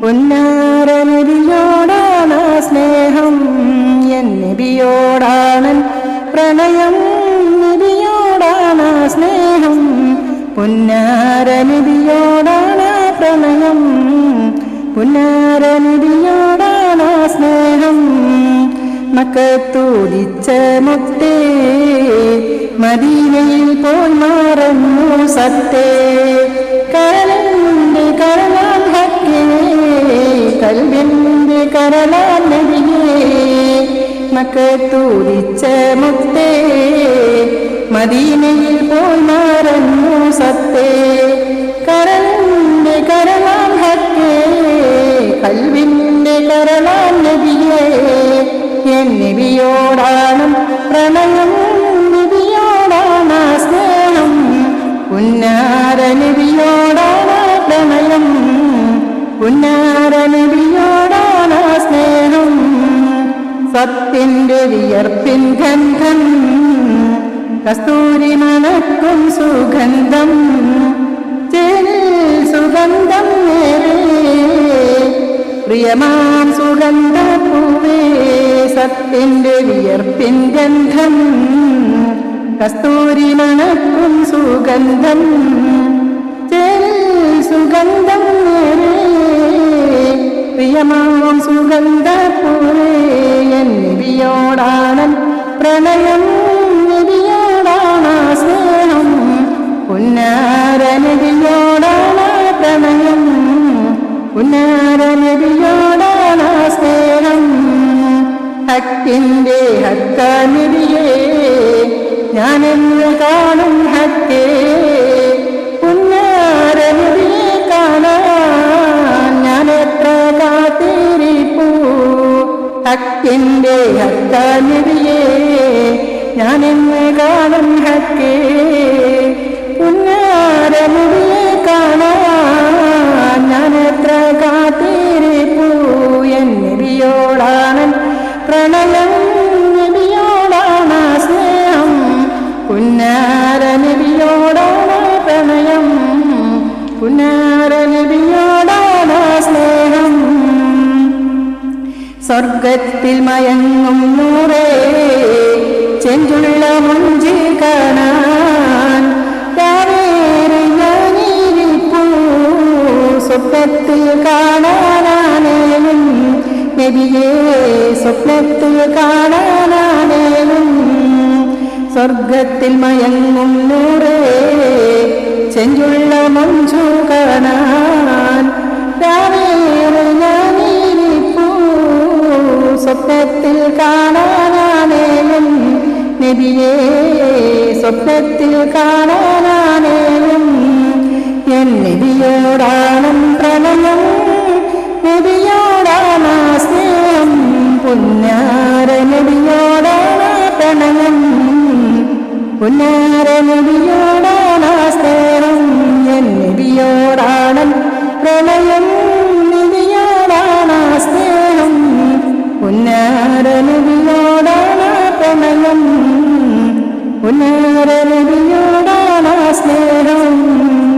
പുന്നാര നബിയോടാണ് സ്നേഹം എൻ നബിയോടാണ് പ്രണയം നബിയോടാണ് സ്നേഹം പൊന്നാര നബിയോടാണ് പ്രണയം പുന്നാര നബിയോടാണ് സ്നേഹം. മക്കത്തൂതിച്ച മുത്തേ മദീനയിൽ പോൽ മാറുന്നു സത്തേ. കരളാൻ നബിയേ മക്കത്തൂതിച്ച മുത്തേ മദീനയിൽ പോയി മാറുന്നു സത്തേ. കരലിന്റെ കരളാൻ ഹക്കേ കൽവിന്റെ കരളാൻ നബിയേ എൻ നബിയോടാണ് പ്രണയം നബിയോടാണ് സ്നേഹം. ഉന്നാര നബിയോടാണ് പ്രണയം. ഉന്നാര നബിയോടാണ് സ്നേഹം സത്യന്റെ വിയർപ്പിൻ ഗന്ധം കസ്തൂരി മണക്കും സുഗന്ധം ചേരിൽ സുഗന്ധം പ്രിയമാം സുഗന്ധ പൂവേ സത്യന്റെ വിയർപ്പിൻ ഗന്ധം കസ്തൂരി മണക്കും സുഗന്ധം ചേരിൽ സുഗന്ധം പ്രിയമാം സുഗന്ധ എന്നിവിയോടാണൻ പ്രണയം നബിയോടാണ് സ്നേഹം. പുന്നാര നബിയോടാണ് പ്രണയം പുന്നാര നബിയോടാണ് സ്നേഹം. ഹക്കിന്റെ ഹക്ക നബിയേ ഞാനെന്ന് കാണും ഹക്കേ ഹക്കിന്റെ ഹക്ക ഞാൻ എന്ന് കാണും ഹക്കേ. പുന്നാര നബിയെ കാണാൻ ഞാൻ എത്ര കാത്തിരിപ്പൂ. എൻ നബിയോടാണ് പ്രണയം നബിയോടാണ് സ്നേഹം. പുന്നാര നബിയോടാണ് പ്രണയം. പുന്നാര സ്വർഗത്തിൽ മയങ്ങും നൂറേ. ചെഞ്ചുള്ള മുഞ്ചി കാണാൻ രാവേറെ ഞാനിരിപ്പൂ. സ്വപ്നത്തിൽ കാണാനാണേലും നബിയെ സ്വപ്നത്തിൽ കാണാനാണേലും സ്വർഗത്തിൽ മയങ്ങും നൂറേ. ചെഞ്ചുള്ള മുഞ്ചു കാണാൻ രാവേറെ സ്വപ്നത്തിൽ കാണാനാണേലും നബിയെ സ്വപ്നത്തിൽ കാണാനാണേലും എൻ നബിയോടാണം പ്രണയം നബിയോടാണ് സ്നേഹം പുന്നാര നബിയോടാണ് പ്രണയം. പുന്നാര നബിയോടാണ് സ്നേഹം എൻ നബിയോടാണ് പ്രണയം. ഉണരലിയോടാണ് സ്നേഹം.